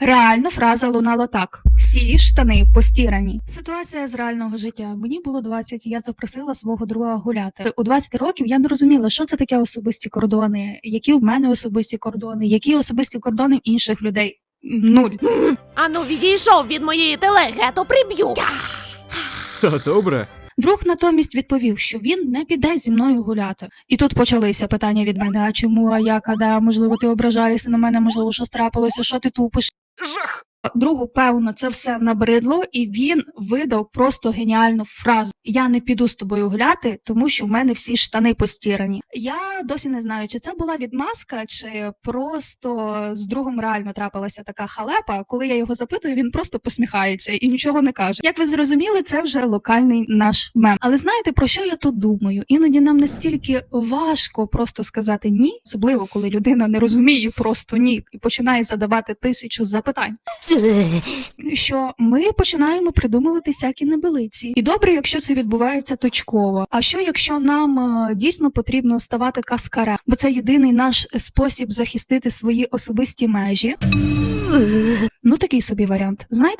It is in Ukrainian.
Реально фраза лунала так: всі штани постірані. Ситуація з реального життя. Мені було 20, я запросила свого друга гуляти. У 20 років я не розуміла, що це таке особисті кордони, які в мене особисті кордони, які особисті кордони в інших людей. Нуль. Ану, відійшов від моєї телеги, а то приб'ю. Та добре. Друг натомість відповів, що він не піде зі мною гуляти. І тут почалися питання від мене: а чому, а як, а де, можливо, ти ображаєшся на мене, можливо, що трапилося, що ти тупиш. Жах. Другу, певно, це все набридло, і він видав просто геніальну фразу: Я не піду з тобою гуляти, тому що в мене всі штани постірані. Я досі не знаю, чи це була відмазка, чи просто з другом реально трапилася така халепа. Коли я його запитую, він просто посміхається і нічого не каже. Як ви зрозуміли, це вже локальний наш мем. Але знаєте про що я тут думаю? Іноді нам настільки важко просто сказати ні, особливо коли людина не розуміє просто ні і починає задавати тисячу запитань що ми починаємо придумувати всякі небелиці. І добре, якщо це відбувається точково. А що якщо нам е, дійсно потрібно ставати каскаре, бо це єдиний наш спосіб захистити свої особисті межі? Ну такий собі варіант. Знаєте?